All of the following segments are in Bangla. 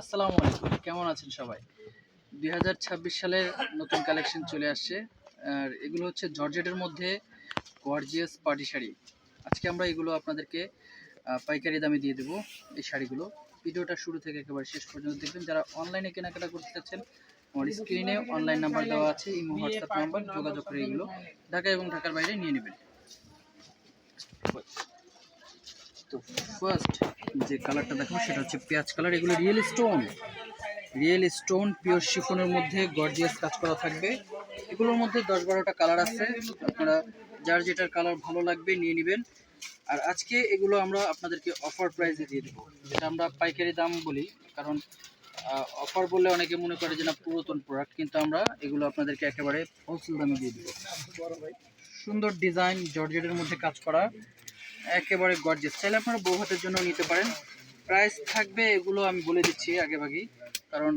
আসসালামু আলাইকুম। কেমন আছেন সবাই? দুই হাজার ছাব্বিশ সালের নতুন কালেকশন চলে আসছে। আর এগুলো হচ্ছে জর্জেটের মধ্যে গর্জিয়াস পার্টি শাড়ি। আজকে আমরা এগুলো আপনাদেরকে পাইকারি দামে দিয়ে দেবো এই শাড়িগুলো। ভিডিওটা শুরু থেকে একেবারে শেষ পর্যন্ত দেখবেন। যারা অনলাইনে কেনাকাটা করতে চাচ্ছেন, আমার স্ক্রিনে অনলাইন নাম্বার দেওয়া আছে, ইমো, হোয়াটসঅ্যাপ নাম্বার যোগাযোগ করে এগুলো ঢাকা এবং ঢাকার বাইরে নিয়ে নেবেন। ফার্স্ট যে কালারটা দেখাবো সেটা হচ্ছে পেঁয়াজ কালার, এগুলো real stone real stone pure শিফনের মধ্যে গর্জিয়াস কাজ করা থাকবে। এগুলোর মধ্যে দশ বারোটা কালার আছে। আপনারা যার যেটার কালার ভালো লাগবে নিয়ে নেবেন। আর আজকে এগুলো আমরা আপনাদেরকে অফার প্রাইসে দিয়ে দেবো। যেটা আমরা পাইকারি দাম বলি, কারণ অফার বললে অনেকে মনে করে যে না, পুরাতন প্রোডাক্ট কিন্তু আমরা এগুলো আপনাদেরকে একেবারে হোলসেল দামে দিয়ে দেবো। সুন্দর ডিজাইন জর্জেটের মধ্যে কাজ করা। একেবারে গর্জেস চাইলে আপনারা বউ হাতের জন্য নিতে পারেন। প্রাইস থাকবে এগুলো আমি বলে দিচ্ছি আগে ভাগেই কারণ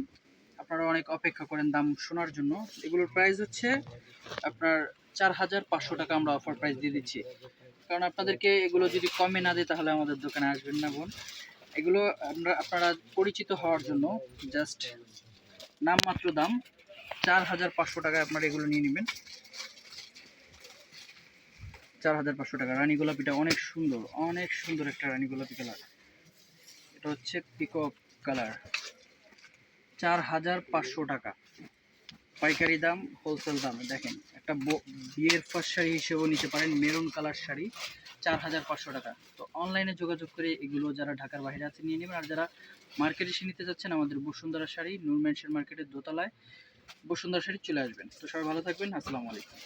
আপনারা অনেক অপেক্ষা করেন দাম শোনার জন্য। এগুলোর প্রাইস হচ্ছে আপনার চার হাজার পাঁচশো টাকা আমরা অফার প্রাইস দিয়ে দিচ্ছি। কারণ আপনাদেরকে এগুলো যদি কমে না দেয় তাহলে আমাদের দোকানে আসবেন না বোন। এগুলো আমরা, আপনারা পরিচিত হওয়ার জন্য জাস্ট নামমাত্র দাম চার হাজার পাঁচশো টাকায় আপনারা এগুলো নিয়ে নেবেন। চার হাজার পাঁচশো টাকা। রানী গোলাপিটা অনেক সুন্দর অনেক সুন্দর একটা রানী গোলাপি কালার। এটা হচ্ছে পিকক কালার চার হাজার পাঁচশো টাকা। পাইকারি দাম হোলসেল দাম। দেখেন, একটা বিয়ের ফার্স্ট শাড়ি হিসেবেও নিতে পারেন মেরুন কালার শাড়ি, চার হাজার পাঁচশো টাকা। তো অনলাইনে যোগাযোগ করে এগুলো যারা ঢাকার বাইরে আছে নিয়ে নেবেন। আর যারা মার্কেটে এসে নিতে চাচ্ছেন, আমাদের বসুন্ধরা শাড়ি, নূর ম্যানশন মার্কেটের দোতলায় বসুন্ধরা শাড়ি চলে আসবেন। তো সবাই ভালো থাকবেন। আসসালামু আলাইকুম।